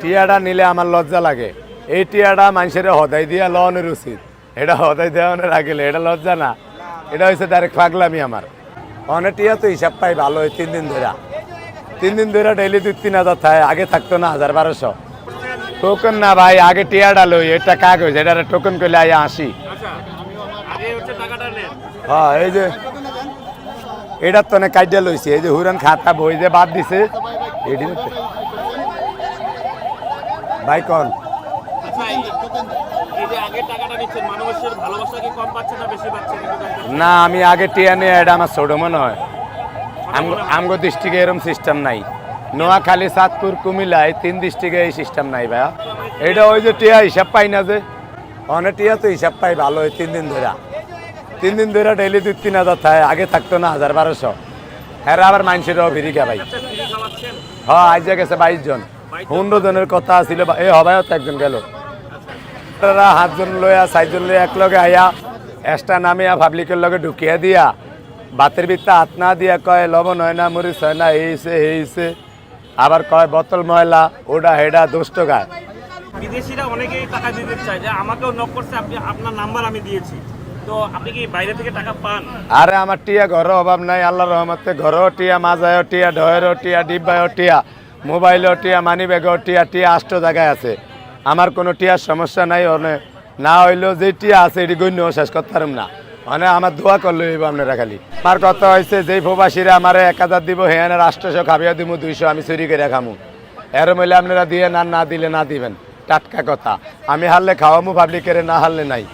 টিয়াটা নিলে আমার লজ্জা লাগে। এই টিয়াটা মানুষের হদাই দিয়া লওয়ানোর উচিত। এটা হদাই দেওয়ানোর আগেলে এটা লজ্জা না। এটা হচ্ছে ডাইরেক্ট পাগলামি আমার। অনেক টিয়া তো হিসাব পাই ভালো তিন দিন ধরে তিন দিন ধরে দুই তিন হাজার থাকে, আগে থাকতো না হাজার বারোশো। টোকন না ভাই, আগে টিয়াটা লই, এটা কাগজ এটা টোকন করলে আই আসি আগে হ্যাঁ এই যে এটার তো অনেক কাইডিয়া লইছে, এই যে খাতা বই যে বাদ দিছে, এটি হচ্ছে। ভাই কন আচ্ছা এই এই যে আগে টাকাটা নিচ্ছেন মানুষের ভালোবাসা কি কম পাচ্ছে না বেশি পাচ্ছে? একটু জানতে না আমি আগে টিয়া নিয়ে এটা আমার ছোট মনে হয়। আম- আমগো ডিস্ট্রিক্টে এরকম সিস্টেম নাই। নোয়াখালী সাতপুর কুমিল্লা এই তিন ডিস্ট্রিক্টে এই সিস্টেম নাই ভাইয়া। এটা ওই যে টিয়া হিসাব পাই না যে। অনেক টিয়া তো হিসাব পাই ভালো হয় তিন দিন ধরে তিন দিন ধরে ডেইলি দুই তিন হাজার থাকে আগে থাকতো না হাজার বারোশো। হ্যাঁ আবার মানুষেরও ভিড়িকা ভাই। আচ্ছা হ্যাঁ আজ গেছে বাইশ জন। পনেরো জনের কথা ছিল এ হবায়ও তো একজন গেল। আপনারা সাতজন লইয়া চারজন লইয়া এক লগে আইয়া এক্সট্রা নামিয়া পাবলিকের লগে ঢুকিয়া দিয়া বাতের ভিতরে হাত না দিয়া কয় লবণ হয় না মরিচ হয় না এইছে এইছে আবার কয় বোতল ময়লা ওডা হেডা দুষ্ট গায়। বিদেশিরা অনেকেই টাকা দিতে চায় যে আমাকেও নক করছে আপনি আপনার নাম্বার আমি দিয়েছি। তো আপনি কি বাইরে থেকে টাকা পান? আরে আমার টিয়া ঘরও অভাব নাই আল্লাহ রহমতে ঘরও টিয়া মাজায়ও টিয়া ঢয়েরও টিয়া ডিব্বায়ও টিয়া। মোবাইলও টিয়া মানি ব্যাগও টিয়া টিয়া আষ্ট জায়গায় আছে। আমার কোনো টিয়ার সমস্যা নাই, অনে না হইলেও যে টিয়া আছে, এটি গণ্য শেষ করতে পারুম না। মানে আমার দোয়া করলে হইব আপনারা খালি। আমার কথা হয়েছে যেই প্রবাসীরা আমার এক হাজার দিব হ্যাঁ রাষ্ট্রশো খাবিয়া দিব দুইশো আমি চুরি করে খামু। এর মইলে আপনারা দিয়ে না না দিলে না দিবেন। টাটকা কথা। আমি হারলে খাওয়ামু, পাবলিকের না হারলে নাই।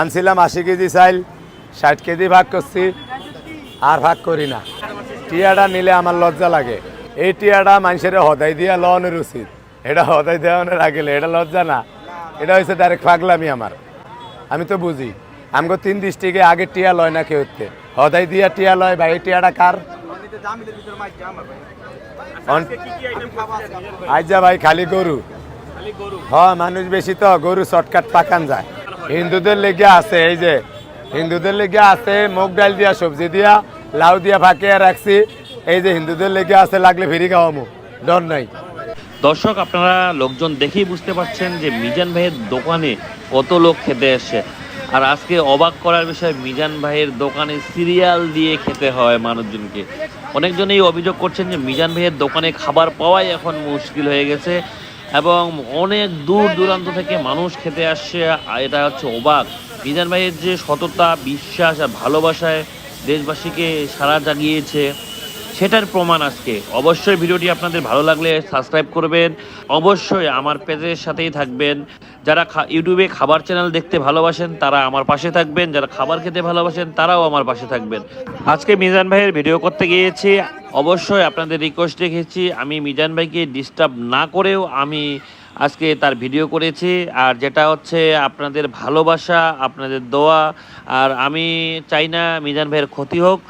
আনছিলাম আশি কেজি চাইল, ষাট কেজি ভাগ করছি, আর ভাগ করি না। টিয়াটা নিলে আমার লজ্জা লাগে। এই টিয়াটা মানুষের হদাই দিয়া লওয়ানোর উচিত। এটা হদাই দেওয়ানোর আগেলে এটা লজ্জা না। এটা হচ্ছে ডাইরেক্ট পাগলামি আমার। আমি তো বুঝি। আমগো তিন ডিস্ট্রিক্টে আগে টিয়া লয় না কেউ হদাই দিয়া টিয়া লয় ভাই টিয়াটা কার? অন- আজকে কি কি আইটেম করছেন আজ যা ভাই, খালি গরু। হ্যাঁ মানুষ বেশি তো, গরু শর্টকাট পাকান যায়। হিন্দুদের লেগে আছে, এই যে। হিন্দুদের লেগে আছে, মুগ ডাল দিয়া সবজি দিয়া। লাউ দিয়া ফাঁকিয়া রাখছি। এই যে হিন্দুদের লেগে আছে, লাগলে ফিরি খাওয়ামু। ডর নাই। দর্শক, আপনারা লোকজন দেখেই বুঝতে পারছেন যে মিজান ভাইয়ের দোকানে কত লোক খেতে এসছে আর আজকে অবাক করার বিষয়, মিজান ভাইয়ের দোকানে সিরিয়াল দিয়ে খেতে হয় মানুষজনকে। অনেকজনেই অভিযোগ করছেন যে মিজান ভাইয়ের দোকানে খাবার পাওয়াই এখন মুশকিল হয়ে গেছে এবং অনেক দূর দূরান্ত থেকে মানুষ খেতে আসছে। এটা হচ্ছে অবাক। মিজান ভাইয়ের যে সততা, বিশ্বাস আর ভালোবাসায় দেশবাসীকে সারা জাগিয়েছে, সেটার প্রমাণ আজকে। অবশ্যই ভিডিওটি আপনাদের ভালো লাগলে সাবস্ক্রাইব করবেন। অবশ্যই আমার পেজের সাথেই থাকবেন। যারা ইউটিউবে খাবার চ্যানেল দেখতে ভালোবাসেন, তারা আমার পাশে থাকবেন। যারা খাবার খেতে ভালোবাসেন, তারাও আমার পাশে থাকবেন। আজকে মিজান ভাইয়ের ভিডিও করতে গিয়েছি। অবশ্যই আপনাদের রিকোয়েস্ট রেখেছি। আমি মিজান ভাইকে ডিস্টার্ব না করেও আমি আজকে তার ভিডিও করেছি, আর যেটা হচ্ছে আপনাদের ভালোবাসা, আপনাদের দোয়া, আর আমি চাই না মিজান ভাইয়ের ক্ষতি হোক।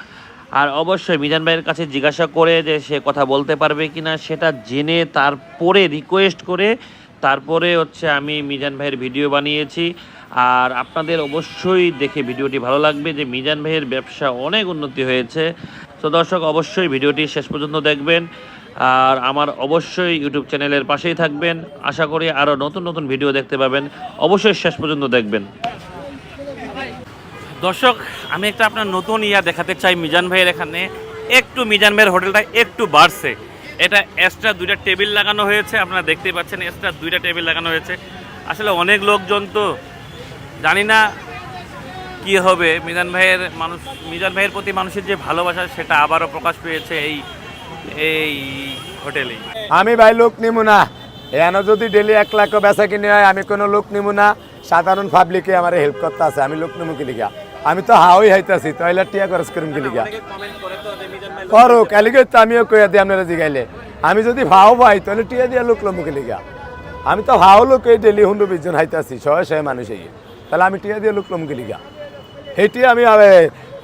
আর অবশ্যই মিজান ভাইয়ের কাছে জিজ্ঞাসা করে যে সে কথা বলতে পারবে কিনা, সেটা জেনে তারপরে রিকোয়েস্ট করে তারপরে হচ্ছে আমি মিজান ভাইয়ের ভিডিও বানিয়েছি। আর আপনাদের অবশ্যই দেখে ভিডিওটি ভালো লাগবে যে মিজান ভাইয়ের ব্যবসা অনেক উন্নতি হয়েছে। তো দর্শক, অবশ্যই ভিডিওটি শেষ পর্যন্ত দেখবেন। আর আমার অবশ্যই ইউটিউব চ্যানেলের পাশেই থাকবেন। আশা করি আরও নতুন নতুন ভিডিও দেখতে পাবেন। অবশ্যই শেষ পর্যন্ত দেখবেন। দর্শক, আমি একটা আপনার নতুন ইয়া দেখাতে চাই মিজান ভাইয়ের এখানে। একটু মিজান ভাইয়ের হোটেলটা একটু বাড়ছে। এটা এক্সট্রা দুইটা টেবিল লাগানো হয়েছে, আপনারা দেখতেই পাচ্ছেন এক্সট্রা দুইটা টেবিল লাগানো হয়েছে। আসলে অনেক লোকজন তো, জানি না কি হবে। মিজান ভাইয়ের মানুষ, মিজান ভাইয়ের প্রতি মানুষের যে ভালোবাসা, সেটা আবারও প্রকাশ পেয়েছে এই এই হোটেলেই। আমি ভাই লোক নিমু না। এন যদি ডেলি এক লাখ বেচা কিনে হয় আমি কোনো লোক নিমু না। সাধারণ পাবলিকে আমার হেল্প করতে আছে আমি লোক নিমু কিলিগা। আমি তো হাওই হাইতাছি তইলা টিয়া খরচ করুম কমেন্ট করে তো ভাই কালিকে তো আমিও কইয়া দিই আপনারা জিগাইলে। আমি যদি ভাও পাই তাহলে টিয়া দিয়া লোক লমুকে লিগা আমি তো ভাও লোক এই ডেলি হুন্ডু বিশজন হাইতাছি শয়ে শয়ে মানুষ। এই তাহলে আমি টিয়া দিয়ে লোক লমুকে লিগা সেইটি আমি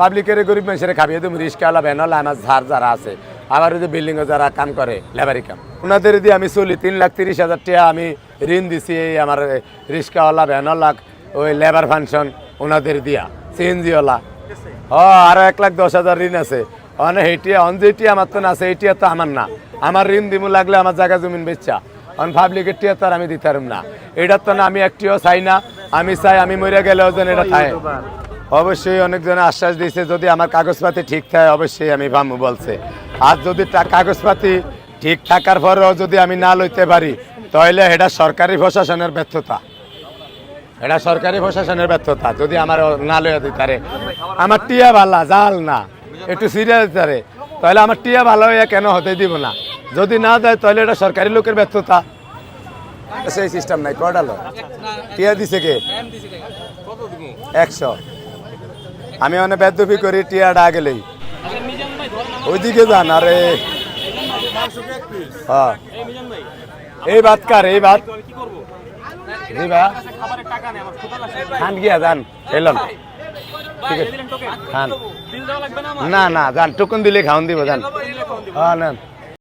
পাবলিকের গরিব মানুষের খাবিয়ে দিম রিক্সাওয়ালা ভ্যানওয়ালা আমার ধার যারা আছে। আবার ওই যে বিল্ডিংয়ে যারা কাম করে লেবারি কাম। ওনাদের দিয়ে আমি চলি, তিন লাখ তিরিশ হাজার টাকা আমি ঋণ দিছি এই আমার রিক্সাওয়ালা ভ্যানওয়ালা, ওই লেবার ফাংশন ওনাদের দিয়া সিএনজিওয়ালা ও, আরও এক লাখ দশ হাজার ঋণ আছে। অনে হেটিয়া অন যে টিয়া আমার তো না আছে এই টিয়া তো আমার না। আমার ঋণ দিমু লাগলে আমার জায়গা জমিন বেচা। অন পাবলিকের টিয়া তো আর আমি দিতে পারব না। এটার তো না, আমি একটিও চাই না। আমি চাই, আমি মরে গেলেও যেন এটা থাকে। অবশ্যই অনেকজনে আশ্বাস দিয়েছে, যদি আমার কাগজপাতি ঠিক থাকে, অবশ্যই আমি ভামু বলছে। আর যদি কাগজপাতি ঠিক থাকার পরেও যদি আমি না লইতে পারি, তাহলে এটা সরকারি প্রশাসনের ব্যর্থতা। এটা সরকারি প্রশাসনের ব্যর্থতা, যদি আমার না লইয়া দিতে পারে। আমার টিয়া ভালা জাল না, একটু সিরিয়াস দিতে তাহলে আমার টিয়া ভালো হইয়া কেন হতে দিব না? যদি না দেয়, তাহলে এটা সরকারি লোকের ব্যর্থতা। সেই সিস্টেম নাই কটালো টিয়া দিছে কে? একশো। আমি অনেক বেদবি করি, টিয়াটা গেলেই ওইদিকে যান আরে। হ্যাঁ। এই বাত কার এই বাত জি ভাই খান গিয়া যান ঠিক আছে। খান। না না যান টুকুন দিলে খাওন দিব যান। হ্যাঁ নেন।